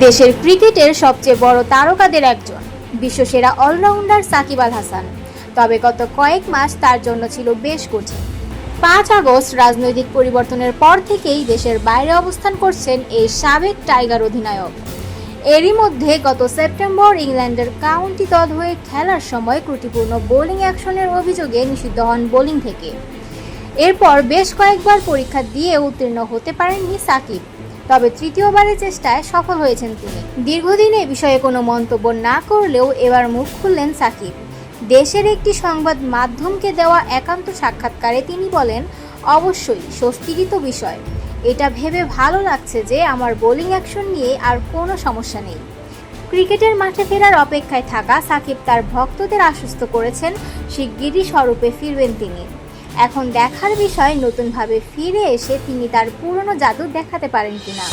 দেশের ক্রিকেটের সবচেয়ে বড় তারকাদের একজন, বিশ্বসেরা অলরাউন্ডার সাকিব আল হাসান। তবে গত কয়েক মাস তার জন্য ছিল বেশ কঠিন। পাঁচ আগস্ট রাজনৈতিক পরিবর্তনের পর থেকেই দেশের বাইরে অবস্থান করছেন এই সাবেক টাইগার অধিনায়ক। এরই মধ্যে গত সেপ্টেম্বর ইংল্যান্ডের কাউন্টি দল হয়ে খেলার সময় ত্রুটিপূর্ণ বোলিং অ্যাকশনের অভিযোগে নিষিদ্ধ হন বোলিং থেকে। এরপর বেশ কয়েকবার পরীক্ষা দিয়ে উত্তীর্ণ হতে পারেননি সাকিব। তবে তৃতীয়বারের চেষ্টায় সফল হয়েছেন তিনি। দীর্ঘদিন এ বিষয়ে কোনো মন্তব্য না করলেও এবার মুখ খুললেন সাকিব। দেশের একটি সংবাদ মাধ্যমকে দেওয়া একান্ত সাক্ষাৎকারে তিনি বলেন, অবশ্যই, স্বস্তিরই তো বিষয়। এটা ভেবে ভালো লাগছে যে আমার বোলিং অ্যাকশন নিয়ে আর কোনো সমস্যা নেই। ক্রিকেটের মাঠে ফেরার অপেক্ষায় থাকা সাকিব তার ভক্তদের আশ্বস্ত করেছেন, শিগগিরই স্বরূপে ফিরবেন তিনি। এখন দেখার বিষয় নতুনভাবে ফিরে এসে তিনি তার পুরনো জাদু দেখাতে পারেন কিনা।